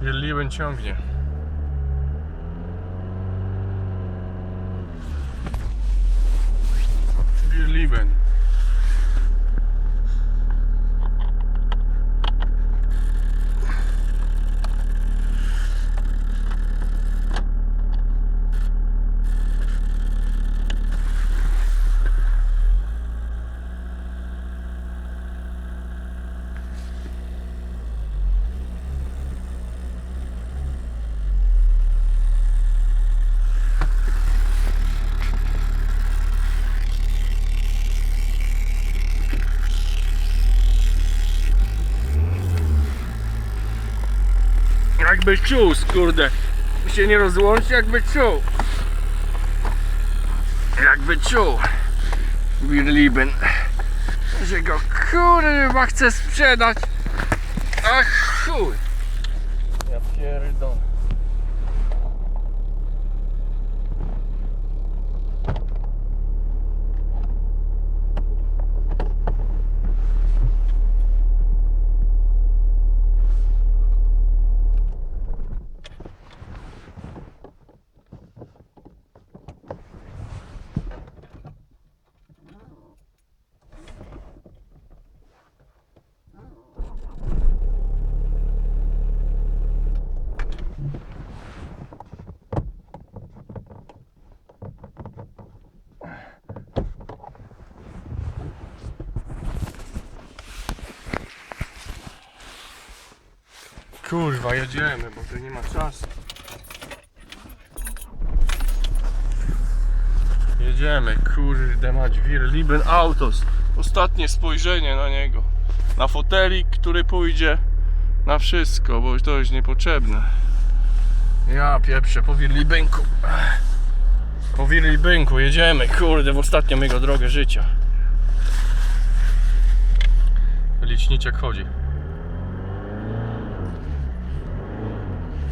Wirliben ciągnie. Wirliben. Jakby czuł, kurde. By się nie rozłączyć, jakby czuł. Jakby czuł. Wirliben. Że go kurwa chce sprzedać. Ach chuj. Ja pierdolę. Kurwa, jedziemy, bo tu nie ma czasu. Jedziemy, kurde mać, Wirliben Autos. Ostatnie spojrzenie na niego. Na fotelik, który pójdzie na wszystko, bo to już niepotrzebne. Ja pieprzę, po Wirlibenku. Po jedziemy, kurde, w ostatnią jego drogę życia. Liczniczek chodzi.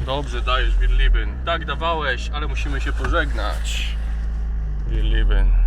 Dobrze, dajesz Wirliben. Tak dawałeś, ale musimy się pożegnać. Wirliben.